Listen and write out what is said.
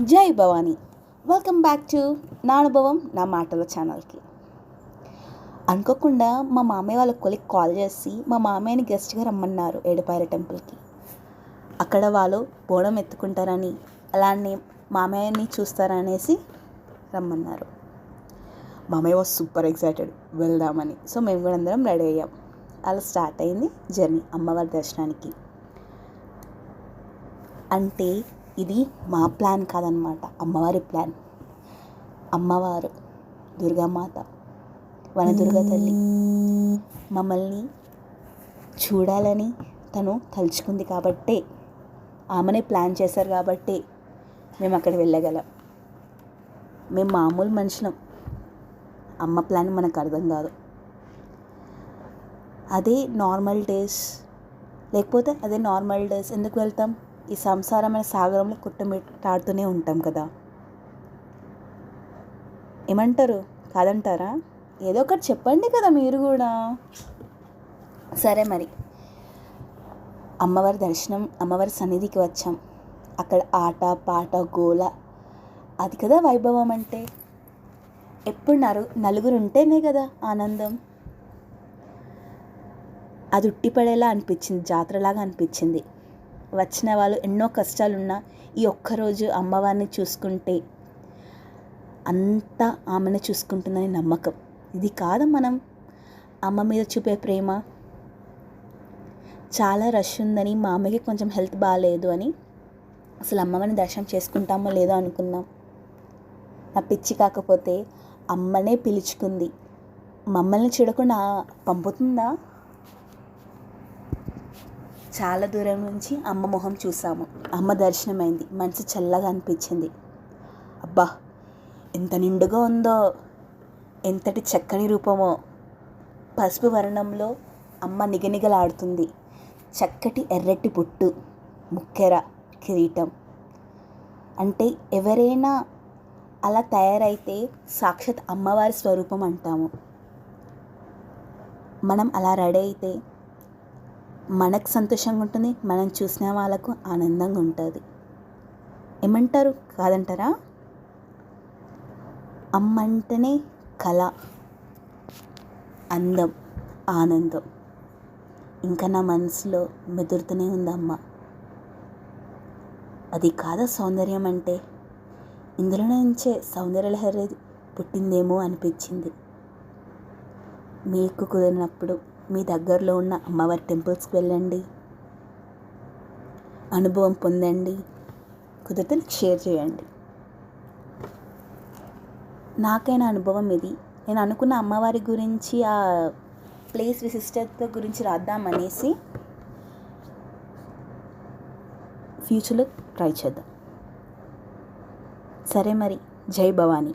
జై Bhavani. Welcome back to నా అనుభవం నా మాటల ఛానల్కి అనుకోకుండా మా మామయ్య వాళ్ళ కొలికి కాల్ చేసి మా మామయ్యని గెస్ట్గా రమ్మన్నారు ఏడుపాయల టెంపుల్కి. అక్కడ వాళ్ళు బోనం ఎత్తుకుంటారని అలానే మామయ్యని చూస్తారనేసి రమ్మన్నారు. మామయ్య వాజ్ సూపర్ ఎక్సైటెడ్ వెళ్దామని. సో మేము కూడా అందరం రెడీ అయ్యాం. అలా స్టార్ట్ అయింది జర్నీ అమ్మవారి దర్శనానికి. అంటే ఇది మా ప్లాన్ కాదనమాట అమ్మవారి ప్లాన్. అమ్మవారు దుర్గామాత వనదుర్గ తల్లి మమ్మల్ని చూడాలని తను తలుచుకుంది కాబట్టే ఆమెనే ప్లాన్ చేశారు కాబట్టే మేము అక్కడ వెళ్ళగలం. మేము మామూలు మనుషులం. అమ్మ ప్లాన్ మనకు అర్థం కాదు. అదే నార్మల్ డేస్ లేకపోతే అదే నార్మల్ డేస్ ఎందుకు వెళ్తాం? ఈ సంసారమైన సాగరంలో కుట్టమిట్టాడుతూనే ఉంటాం కదా. ఏమంటారు? కాదంటారా? ఏదో ఒకటి చెప్పండి కదా మీరు కూడా. సరే మరి. అమ్మవారి దర్శనం అమ్మవారి సన్నిధికి వచ్చాం. అక్కడ ఆట పాట గోల. అది కదా వైభవం అంటే. ఎప్పుడు నరు నలుగురు ఉంటేనే కదా ఆనందం. అది ఉట్టిపడేలా అనిపించింది జాతరలాగా అనిపించింది. వచ్చిన వాళ్ళు ఎన్నో కష్టాలున్నా ఈ ఒక్కరోజు అమ్మవారిని చూసుకుంటే అంతా ఆమెను చూసుకుంటుందని నమ్మకం. ఇది కాదు మనం అమ్మ మీద చూపే ప్రేమ. చాలా రష్ ఉందని మా అమ్మకి కొంచెం హెల్త్ బాగాలేదు అని అసలు అమ్మవారిని దర్శనం చేసుకుంటామో లేదో అనుకున్నాం. నా పిచ్చి కాకపోతే అమ్మనే పిలుచుకుంది. మమ్మల్ని చూడకుండా పంపుతుందా? చాలా దూరం నుంచి అమ్మ మొహం చూసాము అమ్మ దర్శనమైంది. మనసు చల్లగా అనిపించింది. అబ్బా ఎంత నిండుగా ఉందో ఎంతటి చక్కని రూపమో. పసుపు వర్ణంలో అమ్మ నిగనిగలాడుతుంది. చక్కటి ఎర్రటి పుట్టు ముక్కెర కిరీటం. అంటే ఎవరైనా అలా తయారైతే సాక్షాత్ అమ్మవారి స్వరూపం అంటాము. మనం అలా రెడీ అయితే మనకు సంతోషంగా ఉంటుంది మనం చూసిన వాళ్ళకు ఆనందంగా ఉంటుంది. ఏమంటారు? కాదంటారా? అమ్మ అంటేనే కళ అందం ఆనందం. ఇంకా నా మనసులో మెదురుతూనే ఉంది అమ్మ. అది కాదా సౌందర్యం అంటే? ఇందులో నుంచే సౌందర్యలహరి పుట్టిందేమో అనిపించింది. మీకు కుదిరినప్పుడు మీ దగ్గరలో ఉన్న అమ్మవారి టెంపుల్స్కి వెళ్ళండి. అనుభవం పొందండి. కుదిరితే షేర్ చేయండి. నాకైన అనుభవం ఇది. నేను అనుకున్న అమ్మవారి గురించి ఆ ప్లేస్ విశిష్టత గురించి రాద్దామనేసి ఫ్యూచర్లో ట్రై చేద్దాం. సరే మరి. జై భవానీ.